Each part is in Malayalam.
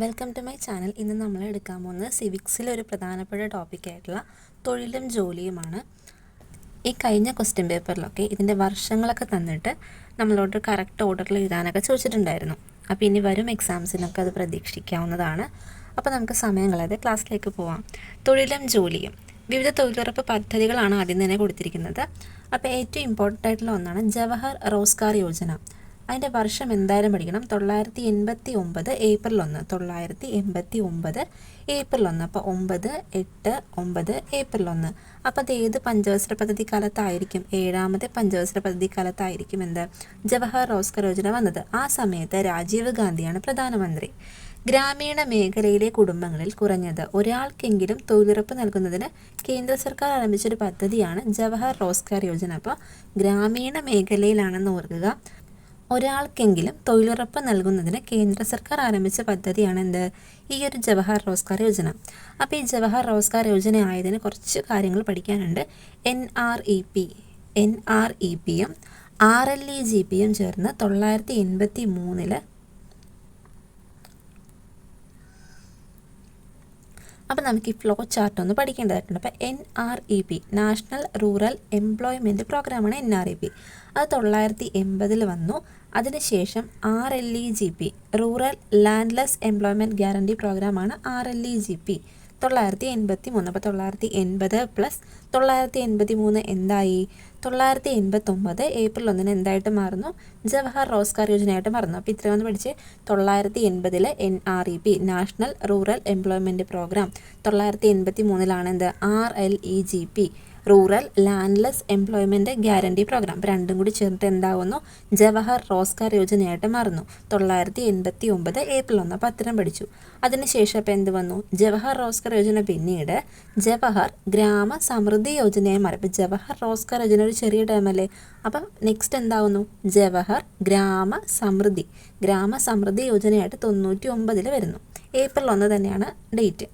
വെൽക്കം ടു മൈ ചാനൽ ഇന്ന് നമ്മൾ എടുക്കാൻ പോകുന്നത് സിവിക്സിലെ ഒരു പ്രധാനപ്പെട്ട ടോപ്പിക്കായിട്ടുള്ള തൊഴിലും ജോലിയുമാണ്. ഈ കഴിഞ്ഞ ക്വസ്റ്റ്യൻ പേപ്പറിലൊക്കെ ഇതിന്റെ വർഷങ്ങളൊക്കെ തന്നിട്ട് നമ്മളോട് കറക്റ്റ് ഓർഡറിൽ എഴുതാനൊക്കെ ചോദിച്ചിട്ടുണ്ടായിരുന്നു. അപ്പോൾ ഇനി വരും എക്സാംസിനൊക്കെ അത് പ്രതീക്ഷിക്കാവുന്നതാണ്. അപ്പോൾ നമുക്ക് സമയം കളയാതെ ക്ലാസ്സിലേക്ക് പോവാം. തൊഴിലും ജോലിയും. വിവിധ തൊഴിലുറപ്പ് പദ്ധതികളാണ് ആദ്യം തന്നെ കൊടുത്തിരിക്കുന്നത്. അപ്പോൾ ഏറ്റവും ഇമ്പോർട്ടന്റ് ആയിട്ടുള്ള ഒന്നാണ് ജവഹർ റോസ്ഗാർ യോജന. അതിന്റെ വർഷം എന്തായാലും പഠിക്കണം. തൊള്ളായിരത്തി എൺപത്തി ഒമ്പത് ഏപ്രിൽ ഒന്ന്. തൊള്ളായിരത്തി എൺപത്തി ഒമ്പത് ഏപ്രിൽ ഒന്ന്. അപ്പോൾ ഒമ്പത് എട്ട് ഒമ്പത് ഏപ്രിൽ ഒന്ന്. അപ്പോൾ അത് ഏത് പഞ്ചവത്സര പദ്ധതി കാലത്തായിരിക്കും ഏഴാമത്തെ പഞ്ചവത്സര പദ്ധതി കാലത്തായിരിക്കും എന്ത്? ജവഹർ റോസ്കർ യോജന വന്നത്. ആ സമയത്ത് രാജീവ് ഗാന്ധിയാണ് പ്രധാനമന്ത്രി. ഗ്രാമീണ മേഖലയിലെ കുടുംബങ്ങളിൽ കുറഞ്ഞത് ഒരാൾക്കെങ്കിലും തൊഴിലുറപ്പ് നൽകുന്നതിന് കേന്ദ്ര സർക്കാർ ആരംഭിച്ചൊരു പദ്ധതിയാണ് ജവഹർ റോസ്കർ യോജന. അപ്പോൾ ഗ്രാമീണ മേഖലയിലാണെന്ന് ഓർക്കുക. ഒരാൾക്കെങ്കിലും തൊഴിലുറപ്പ് നൽകുന്നതിന് കേന്ദ്ര സർക്കാർ ആരംഭിച്ച പദ്ധതിയാണ് എന്ത്? ഈ ഒരു ജവഹർ റോസ്ഗാർ യോജന. അപ്പോൾ ഈ ജവഹർ റോസ്ഗാർ യോജന ആയതിന് കുറച്ച് കാര്യങ്ങൾ പഠിക്കാനുണ്ട്. N R E P N R E പിയും ആർ എൽ ഇ ജി പിയും ചേർന്ന് തൊള്ളായിരത്തി എൺപത്തി മൂന്നിൽ അപ്പോൾ നമുക്ക് ഈ ഫ്ലോ ചാർട്ട് ഒന്ന് പഠിക്കേണ്ടതായിട്ടുണ്ട്. അപ്പോൾ N R E P national rural employment പ്രോഗ്രാമാണ് എൻ ആർ ഇ പി അത് തൊള്ളായിരത്തി എൺപതിൽ വന്നു. അതിനുശേഷം R L E G P rural landless employment guarantee പ്രോഗ്രാമാണ് R L E G P തൊള്ളായിരത്തി എൺപത്തി മൂന്ന് അപ്പോൾ തൊള്ളായിരത്തി എൺപത് പ്ലസ് തൊള്ളായിരത്തി എൺപത്തി മൂന്ന് എന്തായി? തൊള്ളായിരത്തി എൺപത്തൊമ്പത് ഏപ്രിൽ ഒന്നിന് എന്തായിട്ട് മാറുന്നു? ജവഹർ റോസ്കാർ യോജനയായിട്ട് മാറുന്നു. അപ്പോൾ ഇത്രയും ഒന്ന് പഠിച്ച്. തൊള്ളായിരത്തി എൺപതിലെ N R E P national rural employment programme. തൊള്ളായിരത്തി എൺപത്തി മൂന്നിലാണ് എന്ത്? R L E G P. Rural landless employment guarantee programme. രണ്ടും കൂടി ചേർന്നിട്ട് എന്താവുന്നു? ജവഹർ റോസ്കാർ യോജനയായിട്ട് മാറുന്നു. തൊള്ളായിരത്തി എൺപത്തി ഒമ്പത് ഏപ്രിൽ ഒന്ന് അത്തരം പഠിച്ചു. അതിനുശേഷം ഇപ്പം എന്ത് വന്നു? ജവഹർ റോസ്കാർ യോജന പിന്നീട് ജവഹർ ഗ്രാമ സമൃദ്ധി യോജനയായി മാറി. അപ്പോൾ ജവഹർ റോസ്കാർ യോജന ഒരു ചെറിയ ടൈമല്ലേ അപ്പം നെക്സ്റ്റ് എന്താവുന്നു? ജവഹർ ഗ്രാമ സമൃദ്ധി. ഗ്രാമ സമൃദ്ധി യോജനയായിട്ട് തൊണ്ണൂറ്റി ഒമ്പതിൽ വരുന്നു. ഏപ്രിൽ ഒന്ന് തന്നെയാണ് ഡേറ്റ്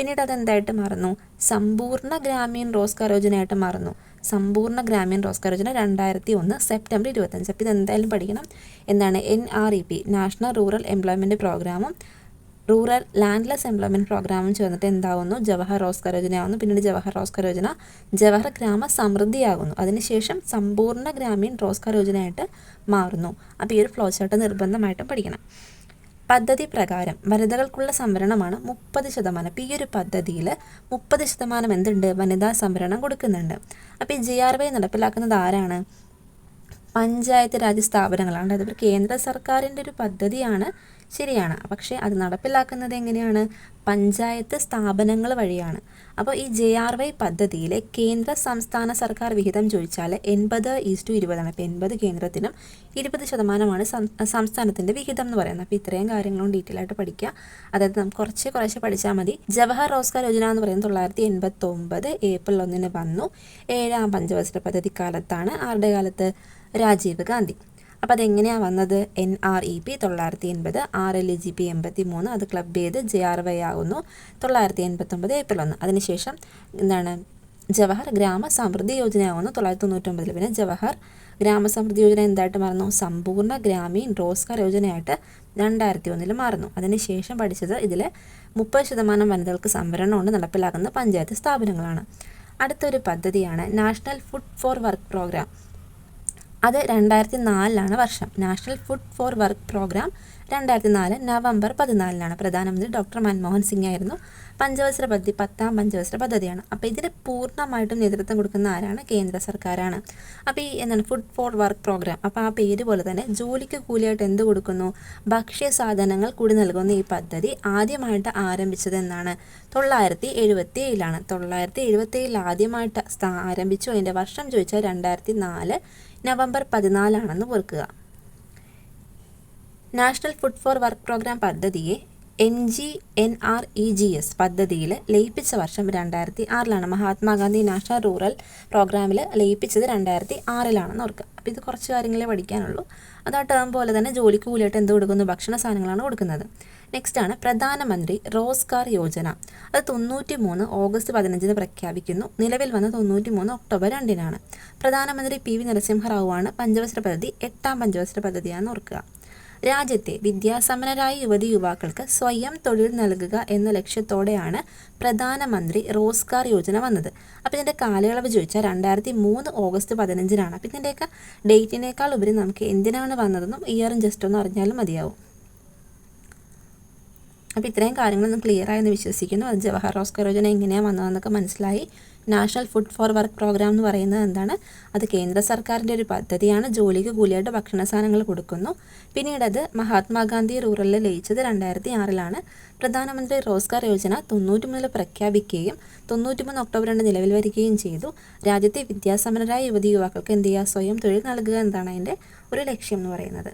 പിന്നീട് അതെന്തായിട്ട് മാറുന്നു? സമ്പൂർണ ഗ്രാമീൺ റോസ്കാർ യോജനയായിട്ട് മാറുന്നു. സമ്പൂർണ ഗ്രാമീൺ റോസ്കാർ യോജന രണ്ടായിരത്തി ഒന്ന് സെപ്റ്റംബർ ഇരുപത്തഞ്ച്. അപ്പോൾ ഇതെന്തായാലും പഠിക്കണം. എന്താണ്? N R E P national rural employment പ്രോഗ്രാമും റൂറൽ ലാൻഡ്ലെസ് എംപ്ലോയ്മെന്റ് പ്രോഗ്രാമും ചേർന്നിട്ട് എന്താവുന്നു? ജവഹർ റോസ്കാർ യോജനയാവുന്നു. പിന്നീട് ജവഹർ റോസ്കാർ യോജന ജവഹർ ഗ്രാമ സമൃദ്ധിയാകുന്നു. അതിനുശേഷം സമ്പൂർണ ഗ്രാമീൺ റോസ്കാർ യോജനയായിട്ട് മാറുന്നു. അപ്പോൾ ഈ ഒരു ഫ്ലോ ചാർട്ട് നിർബന്ധമായിട്ടും പഠിക്കണം. പദ്ധതി പ്രകാരം വനിതകൾക്കുള്ള സംവരണമാണ് മുപ്പത് ശതമാനം. അപ്പോൾ ഈ ഒരു പദ്ധതിയിൽ മുപ്പത് ശതമാനം എന്തുണ്ട്? വനിതാ സംവരണം കൊടുക്കുന്നുണ്ട്. അപ്പോൾ ഈ ജി ആർ വൈ നടപ്പിലാക്കുന്നത് ആരാണ്? പഞ്ചായത്ത് രാജ് സ്ഥാപനങ്ങളാണ്. അതായത് കേന്ദ്ര സർക്കാരിന്റെ ഒരു പദ്ധതിയാണ് ശരിയാണ്. പക്ഷേ അത് നടപ്പിലാക്കുന്നത് എങ്ങനെയാണ്? പഞ്ചായത്ത് സ്ഥാപനങ്ങൾ വഴിയാണ്. അപ്പോൾ ഈ ജെ ആർ വൈ പദ്ധതിയിലെ കേന്ദ്ര സംസ്ഥാന സർക്കാർ വിഹിതം ചോദിച്ചാൽ എൺപത് ഈസ് ടു ഇരുപതാണ്. അപ്പോൾ എൺപത് കേന്ദ്രത്തിനും ഇരുപത് ശതമാനമാണ് സംസ്ഥാനത്തിന്റെ വിഹിതം എന്ന് പറയുന്നത്. അപ്പോൾ ഇത്രയും കാര്യങ്ങളും ഡീറ്റെയിൽ ആയിട്ട് പഠിക്കുക. അതായത് നമുക്ക് കുറച്ച് കുറച്ച് പഠിച്ചാൽ മതി. ജവഹർ റോസ്ഗാർ യോജന എന്ന് പറയുന്നത് തൊള്ളായിരത്തി എൺപത്തൊമ്പത് ഏപ്രിൽ ഒന്നിന് വന്നു. ഏഴാം പഞ്ചവത്സര പദ്ധതി കാലത്താണ് ആരുടെ കാലത്ത്? രാജീവ് ഗാന്ധി. അപ്പോൾ അതെങ്ങനെയാണ് വന്നത്? എൻ ആർ ഇ പി തൊള്ളായിരത്തി എൺപത് R L E G P എൺപത്തി മൂന്ന് അത് ക്ലബ് ചെയ്ത് ജെ ആർ വൈ ആകുന്നു. തൊള്ളായിരത്തി എൺപത്തൊമ്പത് ഏപ്രിൽ ഒന്ന്. അതിനുശേഷം എന്താണ്? ജവഹർ ഗ്രാമ സമൃദ്ധി യോജനയാകുന്നു തൊള്ളായിരത്തി തൊണ്ണൂറ്റൊമ്പതിൽ പിന്നെ ജവഹർ ഗ്രാമ സമൃദ്ധി യോജന എന്തായിട്ട് മാറുന്നു? സമ്പൂർണ ഗ്രാമീൺ റോസ്കാർ യോജനയായിട്ട് രണ്ടായിരത്തി ഒന്നിൽ മാറുന്നു. അതിനുശേഷം പഠിച്ചത് ഇതിൽ മുപ്പത് ശതമാനം വനിതകൾക്ക് സംവരണം കൊണ്ട് നടപ്പിലാക്കുന്ന പഞ്ചായത്ത് സ്ഥാപനങ്ങളാണ്. അടുത്തൊരു പദ്ധതിയാണ് national food for work programme. അത് രണ്ടായിരത്തി നാലിലാണ് വർഷം. National food for work programme രണ്ടായിരത്തി നാല് നവംബർ പതിനാലിനാണ്. പ്രധാനമന്ത്രി ഡോക്ടർ മൻമോഹൻ സിംഗ് ആയിരുന്നു. പഞ്ചവത്സര പദ്ധതി പത്താം പഞ്ചവത്സര പദ്ധതിയാണ്. അപ്പോൾ ഇതിന് പൂർണമായിട്ടും നേതൃത്വം കൊടുക്കുന്ന ആരാണ്? കേന്ദ്ര സർക്കാരാണ്. അപ്പോൾ ഈ എന്താണ് ഫുഡ് ഫോർ വർക്ക് പ്രോഗ്രാം. അപ്പോൾ ആ പേര് പോലെ തന്നെ ജോലിക്ക് കൂലിയായിട്ട് എന്ത് കൊടുക്കുന്നു? ഭക്ഷ്യ സാധനങ്ങൾ കൂടി നൽകുന്ന ഈ പദ്ധതി ആദ്യമായിട്ട് ആരംഭിച്ചത് എന്നാണ്. തൊള്ളായിരത്തി എഴുപത്തി ഏഴിലാണ് തൊള്ളായിരത്തി എഴുപത്തി ഏഴിൽ ആദ്യമായിട്ട് ആരംഭിച്ചു. അതിന്റെ വർഷം ചോദിച്ചാൽ രണ്ടായിരത്തി നാല് നവംബർ പതിനാലാണെന്ന് ഓർക്കുക. National food for work programme പദ്ധതിയെ N G N R E G S പദ്ധതിയിൽ ലയിപ്പിച്ച വർഷം രണ്ടായിരത്തി ആറിലാണ് മഹാത്മാഗാന്ധി നാഷണൽ റൂറൽ പ്രോഗ്രാമിൽ ലയിപ്പിച്ചത് രണ്ടായിരത്തി ആറിലാണെന്ന് ഓർക്കുക. അപ്പോൾ ഇത് കുറച്ച് കാര്യങ്ങളെ പഠിക്കാനുള്ളൂ. അത് ആ ടേം പോലെ തന്നെ ജോലിക്ക് കൂലിയായിട്ട് എന്ത് കൊടുക്കുന്നു? ഭക്ഷണ സാധനങ്ങളാണ് കൊടുക്കുന്നത്. നെക്സ്റ്റ് ആണ് പ്രധാനമന്ത്രി റോസ്ഗാർ യോജന. അത് തൊണ്ണൂറ്റി മൂന്ന് ഓഗസ്റ്റ് പതിനഞ്ചിന് പ്രഖ്യാപിക്കുന്നു. നിലവിൽ വന്ന തൊണ്ണൂറ്റി മൂന്ന് ഒക്ടോബർ രണ്ടിനാണ്. പ്രധാനമന്ത്രി പി വി നരസിംഹറാവുവാണ് പഞ്ചവത്സര പദ്ധതി എട്ടാം പഞ്ചവത്സര പദ്ധതിയാണ് ഓർക്കുക. രാജ്യത്തെ വിദ്യാസമ്പന്നരായ യുവതി യുവാക്കൾക്ക് സ്വയം തൊഴിൽ നൽകുക എന്ന ലക്ഷ്യത്തോടെയാണ് പ്രധാനമന്ത്രി റോസ്ഗാർ യോജന വന്നത്. അപ്പോൾ ഇതിന്റെ കാലയളവ് ചോദിച്ചാൽ രണ്ടായിരത്തി മൂന്ന് ഓഗസ്റ്റ് പതിനഞ്ചിനാണ്. അപ്പോൾ ഇതിന്റെയൊക്കെ ഡേറ്റിനേക്കാൾ ഉപരി നമുക്ക് എന്തിനാണ് വന്നതെന്നും ഇയറും ജസ്റ്റ് ഒന്ന് അറിഞ്ഞാലും മതിയാവും. അപ്പോൾ ഇത്രയും കാര്യങ്ങളൊന്നും ക്ലിയർ ആയെന്ന് വിശ്വസിക്കുന്നു. അത് ജവഹർ റോസ്കർ യോജന എങ്ങനെയാണ് വന്നതെന്നൊക്കെ മനസ്സിലായി. National food for work programme എന്ന് പറയുന്നത് എന്താണ്? അത് കേന്ദ്ര സർക്കാരിന്റെ ഒരു പദ്ധതിയാണ്. ജോലിക്ക് കൂലിയായിട്ട് ഭക്ഷണ സാധനങ്ങൾ കൊടുക്കുന്നു. പിന്നീട് അത് മഹാത്മാഗാന്ധി റൂറലിൽ ലയിച്ചത് രണ്ടായിരത്തി ആറിലാണ് പ്രധാനമന്ത്രി റോസ്ഗാർ യോജന തൊണ്ണൂറ്റി മൂന്നിൽ പ്രഖ്യാപിക്കുകയും തൊണ്ണൂറ്റി മൂന്ന് ഒക്ടോബർ രണ്ട് നിലവിൽ വരികയും ചെയ്തു. രാജ്യത്തെ വിദ്യാസമ്പന്നരായ യുവതി യുവാക്കൾക്ക് എന്ത് ചെയ്യുക? സ്വയം തൊഴിൽ നൽകുക എന്നതാണ് അതിന്റെ ഒരു ലക്ഷ്യം എന്ന് പറയുന്നത്.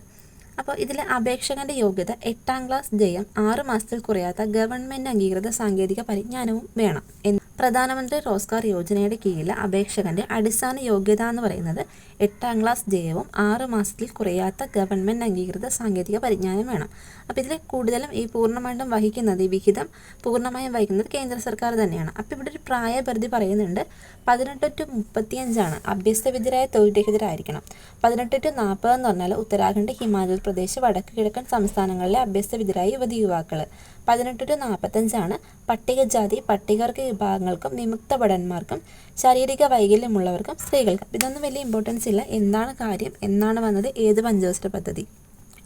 അപ്പോൾ ഇതിലെ അപേക്ഷകന്റെ യോഗ്യത എട്ടാം ക്ലാസ് ജയം ആറ് മാസത്തിൽ കുറയാത്ത ഗവൺമെന്റ് അംഗീകൃത സാങ്കേതിക പരിജ്ഞാനവും വേണം എന്ന്. പ്രധാനമന്ത്രി റോസ്ഗാർ യോജനയുടെ കീഴിൽ അപേക്ഷകന്റെ അടിസ്ഥാന യോഗ്യത എന്ന് പറയുന്നത് എട്ടാം ക്ലാസ് ജയവും ആറ് മാസത്തിൽ കുറയാത്ത ഗവൺമെന്റ് അംഗീകൃത സാങ്കേതിക പരിജ്ഞാനം വേണം. അപ്പോൾ ഇതിൽ കൂടുതലും ഈ പൂർണമായിട്ടും വഹിക്കുന്നത് ഈ വിഹിതം പൂർണമായും വഹിക്കുന്നത് കേന്ദ്ര സർക്കാർ തന്നെയാണ്. അപ്പോൾ ഇവിടെ ഒരു പ്രായപരിധി പറയുന്നുണ്ട് പതിനെട്ട് ടു മുപ്പത്തിയഞ്ചാണ് അഭ്യസ്തവിദ്യരായ തൊഴിൽരഹിതരായിരിക്കണം പതിനെട്ട് ടു നാൽപ്പത് എന്ന് പറഞ്ഞാൽ ഉത്തരാഖണ്ഡ് ഹിമാചൽ പ്രദേശ് വടക്ക് കിഴക്കൻ സംസ്ഥാനങ്ങളിലെ അഭ്യസ്തവിദ്യരായ യുവതി യുവാക്കൾ പതിനെട്ട് ടു നാൽപ്പത്തഞ്ചാണ് പട്ടികജാതി പട്ടികവർഗ വിഭാഗങ്ങൾക്കും വിമുക്ത ഭടന്മാർക്കും ശാരീരിക വൈകല്യമുള്ളവർക്കും സ്ത്രീകൾക്കും. ഇതൊന്നും വലിയ ഇമ്പോർട്ടൻസ് ഇല്ല. എന്താണ് കാര്യം? എന്നാണ് വന്നത് ഏത് പഞ്ചവസ്ത്ര പദ്ധതി?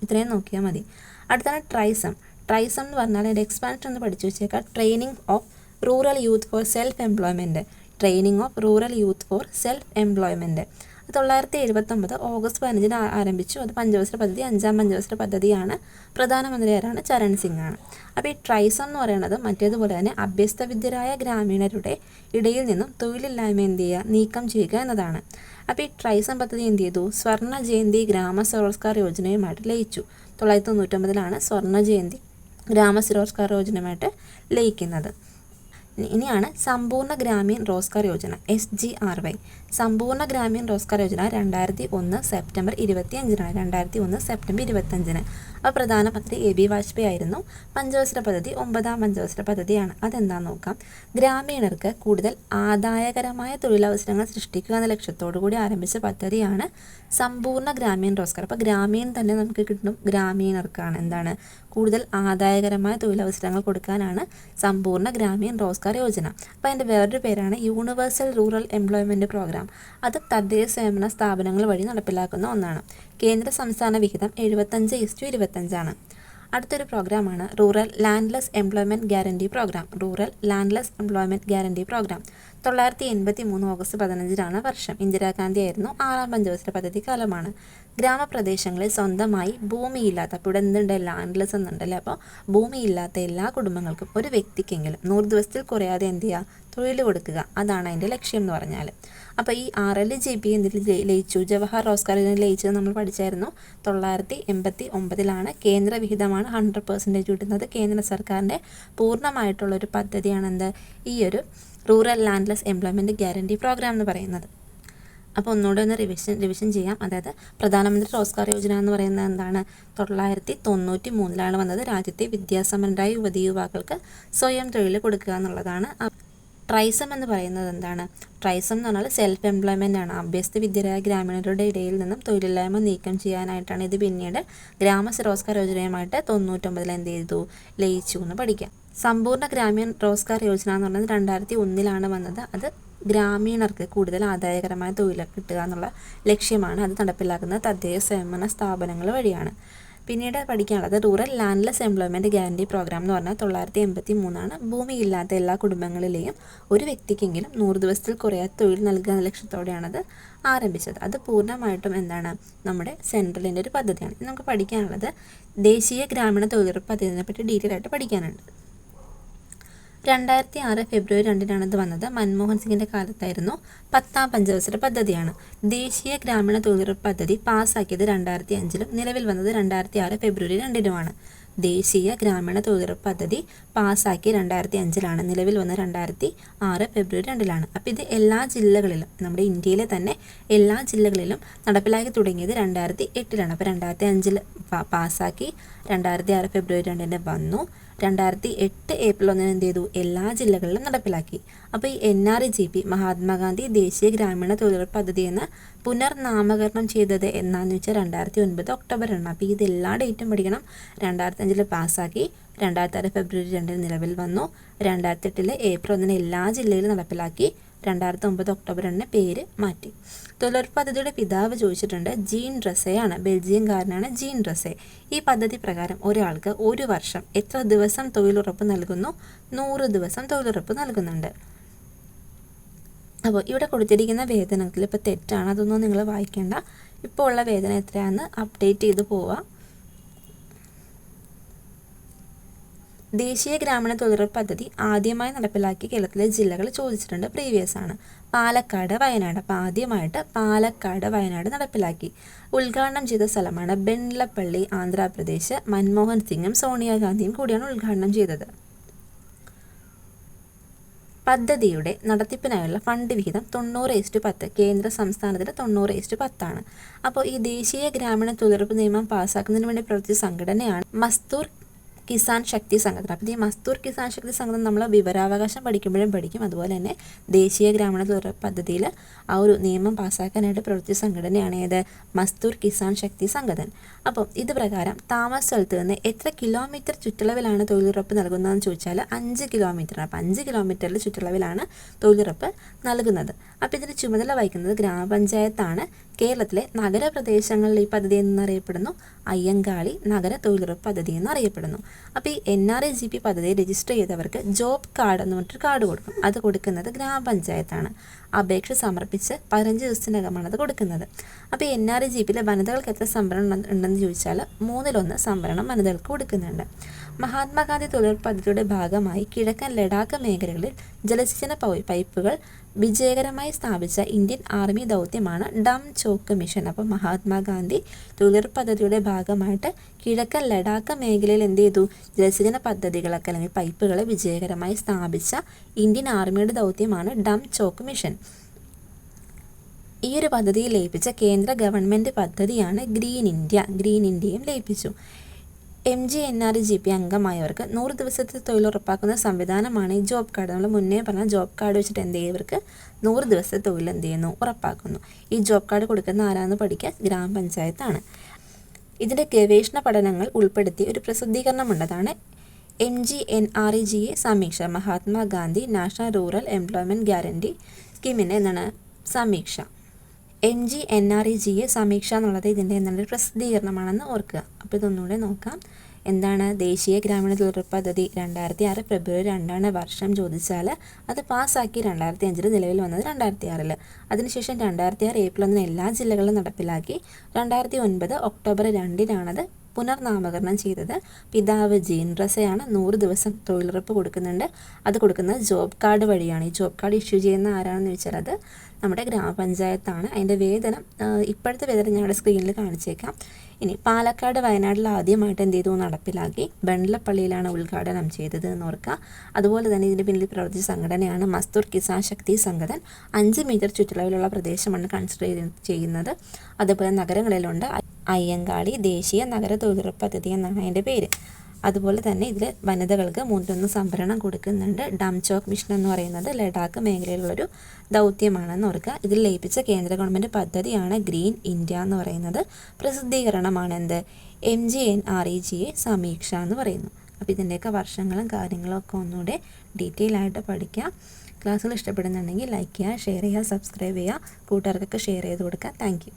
ഇത്രയും നോക്കിയാൽ മതി. അടുത്താണ് ട്രൈസം. ട്രൈസം എന്ന് പറഞ്ഞാൽ അതിന്റെ എക്സ്പാൻഷൻ ഒന്ന് പഠിച്ചു വെച്ചേക്കാം. Training of rural youth for self employment training of rural youth for self employment തൊള്ളായിരത്തി എഴുപത്തൊമ്പത് ഓഗസ്റ്റ് പതിനഞ്ചിന് ആരംഭിച്ചു. അത് പഞ്ചവത്സര പദ്ധതി അഞ്ചാം പഞ്ചവത്സര പദ്ധതിയാണ്. പ്രധാനമന്ത്രി ആരാണ് ചരൺ സിംഗ് ആണ്. അപ്പോൾ ഈ ട്രൈസം എന്ന് പറയുന്നത് മറ്റേതുപോലെ തന്നെ അഭ്യസ്തവിദ്യരായ ഗ്രാമീണരുടെ ഇടയിൽ നിന്നും തൊഴിലില്ലായ്മ എന്ത് ചെയ്യുക നീക്കം ചെയ്യുക എന്നതാണ്. അപ്പോൾ ഈ ട്രൈസം പദ്ധതി എന്ത് ചെയ്തു? സ്വർണ ജയന്തി ഗ്രാമ സ്വരോസ്കാർ യോജനയുമായിട്ട് ലയിച്ചു. തൊള്ളായിരത്തി തൊണ്ണൂറ്റൊമ്പതിലാണ് സ്വർണ ജയന്തി ഗ്രാമ സ്വരോസ്കാർ യോജനയുമായിട്ട് ലയിക്കുന്നത്. ഇനിയാണ് Sampoorna Grameen Rozgar Yojana S G R Y Sampoorna Grameen Rozgar Yojana രണ്ടായിരത്തി ഒന്ന് സെപ്റ്റംബർ ഇരുപത്തി അഞ്ചിനാണ് രണ്ടായിരത്തി ഒന്ന് സെപ്റ്റംബർ ഇരുപത്തഞ്ചിന് അപ്പോൾ പ്രധാനമന്ത്രി എ ബി വാജ്പേയി ആയിരുന്നു. പഞ്ചവത്സര പദ്ധതി ഒമ്പതാം പഞ്ചവത്സര പദ്ധതിയാണ്. അതെന്താണെന്ന് നോക്കാം. ഗ്രാമീണർക്ക് കൂടുതൽ ആദായകരമായ തൊഴിലവസരങ്ങൾ സൃഷ്ടിക്കുക എന്ന ലക്ഷ്യത്തോടു കൂടി ആരംഭിച്ച പദ്ധതിയാണ് സമ്പൂർണ ഗ്രാമീൺ റോസ്കാർ. അപ്പോൾ ഗ്രാമീൺ തന്നെ നമുക്ക് കിട്ടും. ഗ്രാമീണർക്കാണ് എന്താണ്? കൂടുതൽ ആദായകരമായ തൊഴിലവസരങ്ങൾ കൊടുക്കാനാണ് സമ്പൂർണ ഗ്രാമീൺ റോസ്ഗാർ യോജന. അപ്പോൾ അതിന്റെ വേറൊരു പേരാണ് യൂണിവേഴ്സൽ റൂറൽ എംപ്ലോയ്മെന്റ് പ്രോഗ്രാം. അത് തദ്ദേശ സേവന സ്ഥാപനങ്ങൾ വഴി നടപ്പിലാക്കുന്ന ഒന്നാണ്. കേന്ദ്ര സംസ്ഥാന വിഹിതം എഴുപത്തഞ്ച് ഇസ്റ്റു ഇരുപത്തഞ്ചാണ്. അടുത്തൊരു പ്രോഗ്രാമാണ് rural landless employment guarantee programme rural landless employment guarantee programme. തൊള്ളായിരത്തി എൺപത്തി മൂന്ന് ഓഗസ്റ്റ് പതിനഞ്ചിനാണ് വർഷം. ഇന്ദിരാഗാന്ധി ആയിരുന്നു ആറാം പഞ്ചവത്സര പദ്ധതി കാലമാണ് ഗ്രാമപ്രദേശങ്ങളിൽ സ്വന്തമായി ഭൂമിയില്ലാത്ത അപ്പോൾ ഇവിടെ എന്തുണ്ട്? ലാൻഡ്ലെസ് എന്നുണ്ടല്ലേ? അപ്പോൾ ഭൂമിയില്ലാത്ത എല്ലാ കുടുംബങ്ങൾക്കും ഒരു വ്യക്തിക്കെങ്കിലും നൂറ് ദിവസത്തിൽ കുറയാതെ എന്ത് ചെയ്യുക? തൊഴിൽ കൊടുക്കുക. അതാണ് അതിന്റെ ലക്ഷ്യം എന്ന് പറഞ്ഞാൽ അപ്പോൾ ഈ ആർ എൽ ജെ പി എന്തിൽ ലയിച്ചു? ജവഹർ റോസ്കാർ ലയിച്ചത് നമ്മൾ പഠിച്ചായിരുന്നു. തൊള്ളായിരത്തി എൺപത്തി ഒമ്പതിലാണ് കേന്ദ്ര വിഹിതമാണ് ഹൺഡ്രഡ് പെർസെന്റേജ് കിട്ടുന്നത്. കേന്ദ്ര സർക്കാരിന്റെ പൂർണമായിട്ടുള്ളൊരു പദ്ധതിയാണ് എന്ത്? ഈ ഒരു rural landless employment guarantee programme എന്ന് പറയുന്നത്. അപ്പോൾ ഒന്നുകൂടെ ഒന്ന് റിവിഷൻ റിവിഷൻ ചെയ്യാം. അതായത് പ്രധാനമന്ത്രി റോസ്കാർ യോജന എന്ന് പറയുന്നത് എന്താണ്? തൊള്ളായിരത്തി തൊണ്ണൂറ്റി മൂന്നിലാണ് വന്നത്. രാജ്യത്തെ വിദ്യാസമ്പന്നരായ യുവതി യുവാക്കൾക്ക് സ്വയം തൊഴിൽ കൊടുക്കുക എന്നുള്ളതാണ്. ട്രൈസം എന്ന് പറയുന്നത് എന്താണ്? ട്രൈസം എന്ന് പറഞ്ഞാൽ സെൽഫ് എംപ്ലോയ്മെന്റ് ആണ്. അഭ്യസ്ത വിദ്യരായ ഗ്രാമീണരുടെ ഇടയിൽ നിന്നും തൊഴിലില്ലായ്മ നീക്കം ചെയ്യാനായിട്ടാണ് ഇത് പിന്നീട് ഗ്രാമ റോസ്കാർ യോജനയുമായിട്ട് തൊണ്ണൂറ്റൊമ്പതിൽ എന്ത് ചെയ്തു? ലയിച്ചു എന്ന് പഠിക്കാം. സമ്പൂർണ ഗ്രാമീൺ റോസ്കാർ യോജന എന്ന് പറയുന്നത് രണ്ടായിരത്തി ഒന്നിലാണ് വന്നത്. അത് ഗ്രാമീണർക്ക് കൂടുതൽ ആദായകരമായ തൊഴിൽ കിട്ടുക എന്നുള്ള ലക്ഷ്യമാണ് അത് നടപ്പിലാക്കുന്നത്. തദ്ദേശ സ്വയംഭരണ സ്ഥാപനങ്ങൾ വഴിയാണ്. പിന്നീട് പഠിക്കാനുള്ളത് rural landless employment guarantee programme എന്ന് പറഞ്ഞാൽ തൊള്ളായിരത്തി എൺപത്തി മൂന്നാണ് ഭൂമിയില്ലാത്ത എല്ലാ കുടുംബങ്ങളിലെയും ഒരു വ്യക്തിക്കെങ്കിലും നൂറ് ദിവസത്തിൽ കുറയാത്ത തൊഴിൽ നൽകുക എന്ന ലക്ഷ്യത്തോടെയാണത് ആരംഭിച്ചത്. അത് പൂർണമായിട്ടും എന്താണ് നമ്മുടെ സെൻട്രലിന്റെ ഒരു പദ്ധതിയാണ്. നമുക്ക് പഠിക്കാനുള്ളത് ദേശീയ ഗ്രാമീണ തൊഴിലുറപ്പ് പദ്ധതിയെ പറ്റി ഡീറ്റെയിൽ ആയിട്ട് പഠിക്കാനുണ്ട്. രണ്ടായിരത്തി ആറ് ഫെബ്രുവരി രണ്ടിനാണ് ഇത് വന്നത്. മൻമോഹൻ സിംഗിന്റെ കാലത്തായിരുന്നു പത്താം പഞ്ചവത്സര പദ്ധതിയാണ്. ദേശീയ ഗ്രാമീണ തൊഴിലുറപ്പ് പദ്ധതി പാസ്സാക്കിയത് രണ്ടായിരത്തി അഞ്ചിലും നിലവിൽ വന്നത് രണ്ടായിരത്തി ആറ് ഫെബ്രുവരി രണ്ടിനുമാണ്. ദേശീയ ഗ്രാമീണ തൊഴിലുറപ്പ് പദ്ധതി പാസ്സാക്കി രണ്ടായിരത്തി അഞ്ചിലാണ് നിലവിൽ വന്ന രണ്ടായിരത്തി ആറ് ഫെബ്രുവരി രണ്ടിലാണ്. അപ്പോൾ ഇത് എല്ലാ ജില്ലകളിലും നമ്മുടെ ഇന്ത്യയിലെ തന്നെ എല്ലാ ജില്ലകളിലും നടപ്പിലാക്കി തുടങ്ങിയത് രണ്ടായിരത്തി എട്ടിലാണ് അപ്പോൾ രണ്ടായിരത്തി അഞ്ചിൽ പാസ്സാക്കി രണ്ടായിരത്തി ആറ് ഫെബ്രുവരി രണ്ടിന് വന്നു. രണ്ടായിരത്തി എട്ട് ഏപ്രിൽ ഒന്നിന് എന്ത് ചെയ്തു? എല്ലാ ജില്ലകളിലും നടപ്പിലാക്കി. അപ്പോൾ ഈ N R G P Mahatma Gandhi ദേശീയ ഗ്രാമീണ തൊഴിലുറപ്പ് പദ്ധതി എന്ന് പുനർനാമകരണം ചെയ്തത് എന്നാന്ന് വെച്ചാൽ രണ്ടായിരത്തി ഒൻപത് ഒക്ടോബർ രണ്ട് അപ്പോൾ ഇത് ഡേറ്റും പഠിക്കണം. രണ്ടായിരത്തി അഞ്ചിൽ പാസ്സാക്കി രണ്ടായിരത്തി ആറ് ഫെബ്രുവരി രണ്ടിന് നിലവിൽ വന്നു രണ്ടായിരത്തി എട്ടിൽ ഏപ്രിൽ ഒന്നിന് എല്ലാ ജില്ലയിലും നടപ്പിലാക്കി രണ്ടായിരത്തി ഒമ്പത് ഒക്ടോബർ രണ്ടിന് പേര് മാറ്റി. തൊഴിലുറപ്പ് പദ്ധതിയുടെ പിതാവ് ചോദിച്ചിട്ടുണ്ട് ജീൻ ഡ്രസ്സെയാണ് ബെൽജിയംകാരനാണ് ജീൻ ഡ്രസ്സെ ഈ പദ്ധതി പ്രകാരം ഒരാൾക്ക് ഒരു വർഷം എത്ര ദിവസം തൊഴിലുറപ്പ് നൽകുന്നു? നൂറ് ദിവസം തൊഴിലുറപ്പ് നൽകുന്നുണ്ട്. അപ്പോൾ ഇവിടെ കൊടുത്തിരിക്കുന്ന വേതനത്തിൽ ഇപ്പോൾ തെറ്റാണ് അതൊന്നും നിങ്ങൾ വായിക്കേണ്ട. ഇപ്പോൾ ഉള്ള വേതനം എത്രയാണെന്ന് അപ്ഡേറ്റ് ചെയ്ത് പോവാം. ദേശീയ ഗ്രാമീണ തൊഴിലുറപ്പ് പദ്ധതി ആദ്യമായി നടപ്പിലാക്കിയ കേരളത്തിലെ ജില്ലകൾ ചോദിച്ചിട്ടുണ്ട് പ്രീവിയസ് ആണ്. പാലക്കാട് വയനാട്. അപ്പോൾ ആദ്യമായിട്ട് പാലക്കാട് വയനാട് നടപ്പിലാക്കി. ഉദ്ഘാടനം ചെയ്ത സ്ഥലമാണ് ബെൻലപ്പള്ളി ആന്ധ്രാപ്രദേശ്. മൻമോഹൻ സിംഗും സോണിയാഗാന്ധിയും കൂടിയാണ് ഉദ്ഘാടനം ചെയ്തത്. പദ്ധതിയുടെ നടത്തിപ്പിനായുള്ള ഫണ്ട് വിഹിതം തൊണ്ണൂറ് ഈസ്റ്റ് പത്ത് കേന്ദ്ര സംസ്ഥാനത്തിന് തൊണ്ണൂറ് ഈസ്റ്റ് പത്താണ്. അപ്പോൾ ഈ ദേശീയ ഗ്രാമീണ തൊഴിലുറപ്പ് നിയമം പാസ്സാക്കുന്നതിന് വേണ്ടി പ്രവർത്തിച്ച സംഘടനയാണ് മസ്തൂർ കിസാൻ ശക്തി സംഘടന. അപ്പോൾ ഈ മസ്തൂർ കിസാൻ ശക്തി സംഘടന നമ്മൾ വിവരാവകാശം പഠിക്കുമ്പോഴും പഠിക്കും. അതുപോലെ തന്നെ ദേശീയ ഗ്രാമീണ തൊഴിൽ പദ്ധതിയിൽ ആ ഒരു നിയമം പാസ്സാക്കാനായിട്ട് പ്രവൃത്തി സംഘടനയാണ് ഏത്? മസ്തൂർ കിസാൻ ശക്തി സംഘടന. അപ്പം ഇത് പ്രകാരം താമസ സ്ഥലത്ത് നിന്ന് എത്ര കിലോമീറ്റർ ചുറ്റളവിലാണ് തൊഴിലുറപ്പ് നൽകുന്നതെന്ന് ചോദിച്ചാൽ അഞ്ച് കിലോമീറ്റർ അപ്പം അഞ്ച് കിലോമീറ്ററിൽ ചുറ്റളവിലാണ് തൊഴിലുറപ്പ് നൽകുന്നത്. അപ്പോൾ ഇതിന്റെ ചുമതല വഹിക്കുന്നത് ഗ്രാമപഞ്ചായത്താണ്. കേരളത്തിലെ നഗരപ്രദേശങ്ങളിൽ ഈ പദ്ധതി എന്നറിയപ്പെടുന്നു. അയ്യങ്കാളി നഗര തൊഴിലുറപ്പ് പദ്ധതി എന്നറിയപ്പെടുന്നു. അപ്പോൾ ഈ N R I G P പദ്ധതി രജിസ്റ്റർ ചെയ്തവർക്ക് ജോബ് കാർഡ് എന്ന് പറഞ്ഞിട്ട് കാർഡ് കൊടുക്കും. അത് കൊടുക്കുന്നത് ഗ്രാമപഞ്ചായത്താണ്. അപേക്ഷ സമർപ്പിച്ച് പതിനഞ്ച് ദിവസത്തിനകമാണ് അത് കൊടുക്കുന്നത്. അപ്പോൾ എൻ ആർ ഐ ജി പിയിൽ വനിതകൾക്ക് എത്ര സംവരണം ഉണ്ടെന്ന് ചോദിച്ചാൽ മൂന്നിലൊന്ന് സംവരണം വനിതകൾക്ക് കൊടുക്കുന്നുണ്ട്. മഹാത്മാഗാന്ധി തൊഴിൽ പദ്ധതിയുടെ ഭാഗമായി കിഴക്കൻ ലഡാക്ക് മേഖലകളിൽ ജലസേചന പൈപ്പുകൾ വിജയകരമായി സ്ഥാപിച്ച ഇന്ത്യൻ ആർമി ദൗത്യമാണ് ഡം ചോക്ക് മിഷൻ. അപ്പോൾ മഹാത്മാഗാന്ധി തൊഴിലുറപ്പ് പദ്ധതിയുടെ ഭാഗമായിട്ട് കിഴക്കൻ ലഡാക്ക് മേഖലയിൽ എന്ത് ചെയ്തു? ജലസേചന പദ്ധതികളൊക്കെ അല്ലെങ്കിൽ പൈപ്പുകളെ വിജയകരമായി സ്ഥാപിച്ച ഇന്ത്യൻ ആർമിയുടെ ദൗത്യമാണ് ഡം ചോക്ക് മിഷൻ. ഈ ഒരു പദ്ധതിയിൽ ലയിപ്പിച്ച കേന്ദ്ര ഗവൺമെന്റ് പദ്ധതിയാണ് ഗ്രീൻ ഇന്ത്യ. ഗ്രീൻ ഇന്ത്യയും ലയിപ്പിച്ചു. M G N R G P അംഗമായവർക്ക് നൂറ് ദിവസത്തെ തൊഴിൽ ഉറപ്പാക്കുന്ന സംവിധാനമാണ് ഈ ജോബ് കാർഡ്. നമ്മൾ മുന്നേ പറഞ്ഞ ജോബ് കാർഡ് വെച്ചിട്ട് എന്ത് ചെയ്യും? ഇവർക്ക് നൂറ് ദിവസത്തെ തൊഴിൽ എന്ത് ചെയ്യുന്നു? ഉറപ്പാക്കുന്നു. ഈ ജോബ് കാർഡ് കൊടുക്കുന്ന ആരാന്ന് പഠിക്കുക ഗ്രാമപഞ്ചായത്താണ്. ഇതിന്റെ ഗവേഷണ പഠനങ്ങൾ ഉൾപ്പെടുത്തി ഒരു പ്രസിദ്ധീകരണം ഉണ്ടതാണ് M G N R E G A Sameeksha. Mahatma Gandhi national rural employment guarantee സ്കീമിന്റെ എന്താണ് സമീക്ഷ. M G N R E G A സമീക്ഷ എന്നുള്ളത് ഇതിന്റെ എന്താണ് പ്രസിദ്ധീകരണമാണെന്ന് ഓർക്കുക. അപ്പോൾ ഇതൊന്നുകൂടെ നോക്കാം. എന്താണ് ദേശീയ ഗ്രാമീണ തൊഴിലുറപ്പ് പദ്ധതി രണ്ടായിരത്തി ആറ് ഫെബ്രുവരി രണ്ടാണ് വർഷം ചോദിച്ചാൽ അത് പാസ്സാക്കി രണ്ടായിരത്തി അഞ്ചിൽ നിലവിൽ വന്നത് രണ്ടായിരത്തി ആറിൽ അതിനുശേഷം രണ്ടായിരത്തി ആറ് ഏപ്രിൽ ഒന്നിന് എല്ലാ ജില്ലകളിലും നടപ്പിലാക്കി. രണ്ടായിരത്തി ഒൻപത് ഒക്ടോബർ രണ്ടിനാണത് പുനർനാമകരണം ചെയ്തത് പിതാവ് ജീൻ റസയാണ് നൂറ് ദിവസം തൊഴിലുറപ്പ് കൊടുക്കുന്നുണ്ട്. അത് കൊടുക്കുന്ന ജോബ് കാർഡ് വഴിയാണ്. ഈ ജോബ് കാർഡ് ഇഷ്യൂ ചെയ്യുന്ന ആരാണെന്ന് ചോദിച്ചാൽ അത് നമ്മുടെ ഗ്രാമപഞ്ചായത്താണ്. അതിന്റെ വേതനം ഇപ്പോഴത്തെ വേതനം ഞങ്ങളുടെ സ്ക്രീനിൽ കാണിച്ചേക്കാം. ഇനി പാലക്കാട് വയനാട്ടിൽ ആദ്യമായിട്ട് എന്ത് ചെയ്തു? നടപ്പിലാക്കി ബണ്ഡലപ്പള്ളിയിലാണ് ഉദ്ഘാടനം ചെയ്തത് എന്ന് ഓർക്കുക. അതുപോലെ തന്നെ ഇതിന് പിന്നിൽ പ്രവർത്തിച്ച സംഘടനയാണ് മസ്തൂർ കിസാൻ ശക്തി സംഘടൻ അഞ്ച് മീറ്റർ ചുറ്റളവിലുള്ള പ്രദേശമാണ് കൺസിഡർ ചെയ്യുന്നത്. അതുപോലെ നഗരങ്ങളിലുണ്ട്. അയ്യങ്കാളി ദേശീയ നഗര തൊഴിലുറപ്പ് പദ്ധതി എന്നാണ് അതിന്റെ പേര്. അതുപോലെ തന്നെ ഇതിൽ വനിതകൾക്ക് മൂന്നൊന്ന് സംഭരണം കൊടുക്കുന്നുണ്ട്. ഡം ചോക്ക് മിഷൻ എന്ന് പറയുന്നത് ലഡാക്ക് മേഖലയിലുള്ളൊരു ദൗത്യമാണെന്ന് ഓർക്കുക. ഇതിൽ ലയിപ്പിച്ച കേന്ദ്ര ഗവൺമെന്റ് പദ്ധതിയാണ് ഗ്രീൻ ഇന്ത്യ എന്ന് പറയുന്നത്. പ്രസിദ്ധീകരണമാണ് എന്ത് M G N R E G A സമീക്ഷ എന്ന് പറയുന്നു. അപ്പോൾ ഇതിന്റെയൊക്കെ വർഷങ്ങളും കാര്യങ്ങളും ഒക്കെ ഒന്നുകൂടെ ഡീറ്റെയിൽ ആയിട്ട് പഠിക്കാം. ക്ലാസ്സുകൾ ഇഷ്ടപ്പെടുന്നുണ്ടെങ്കിൽ ലൈക്ക് ചെയ്യുക ഷെയർ ചെയ്യുക സബ്സ്ക്രൈബ് ചെയ്യുക. കൂട്ടുകാർക്കൊക്കെ ഷെയർ ചെയ്ത് കൊടുക്കുക. താങ്ക്